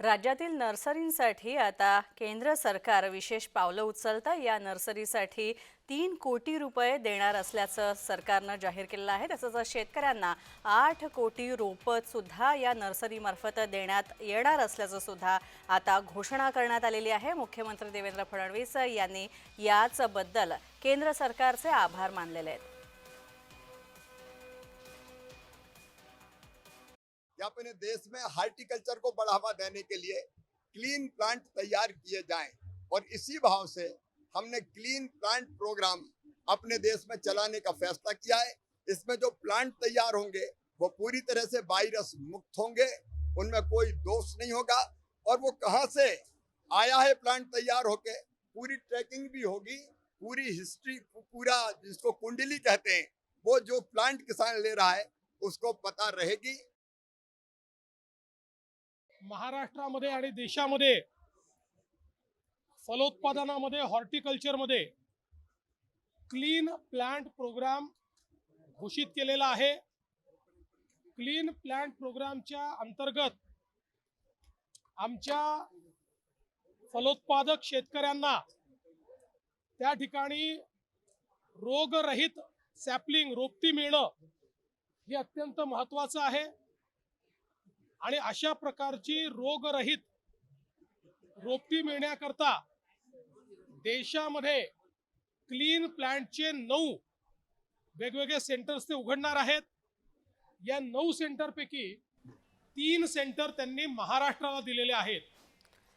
राज्यातील नर्सरींसाठी आता केंद्र सरकार विशेष पावलं उचलतं या नर्सरीसाठी तीन कोटी रुपये देणार असल्याचं सरकारनं जाहीर केलेलं आहे. तसंच शेतकऱ्यांना आठ कोटी रोपंसुद्धा या नर्सरीमार्फत देण्यात येणार असल्याचं सुद्धा आता घोषणा करण्यात आलेली आहे. मुख्यमंत्री देवेंद्र फडणवीस यांनी याचबद्दल केंद्र सरकारचे आभार मानलेले आहेत. कि अपने देश में हार्टिकल्चर को बढ़ावा देने के लिए क्लीन प्लांट तैयार किए जाएँ। और इसी भाव से हमने क्लीन प्लांट प्रोग्राम अपने देश में चलाने का फैसला किया है। इसमें जो प्लांट तैयार होंगे, वो पूरी तरह से वायरस मुक्त होंगे, उनमें कोई दोष नहीं होगा। और वो कहाँ से आया है प्लांट तैयार होके? पूरी ट्रैकिंग भी होगी, पूरी हिस्ट्री, पूरा जिसको कुंडली कहते हैं, वो जो प्लांट किसान ले रहा है, उसको पता रहेगी। महाराष्ट्रामध्ये आणि देशामध्ये फलोत्पादनामध्ये हॉर्टिकल्चरमध्ये क्लीन प्लांट प्रोग्राम घोषित केलेला आहे. क्लीन प्लांट प्रोग्रामच्या अंतर्गत आमच्या फलोत्पादक शेतकऱ्यांना त्या ठिकाणी रोगरहित सॅपलिंग रोपटी मिळणं हे अत्यंत महत्वाचं आहे. आणि अशा प्रकारची रोगरहित रोपटी मिळण्याकरता देशामध्ये क्लीन प्लॅन्टचे नऊ वेगवेगळे सेंटर्स ते उघडणार आहेत. या नऊ सेंटरपैकी तीन सेंटर त्यांनी महाराष्ट्राला दिलेले आहेत.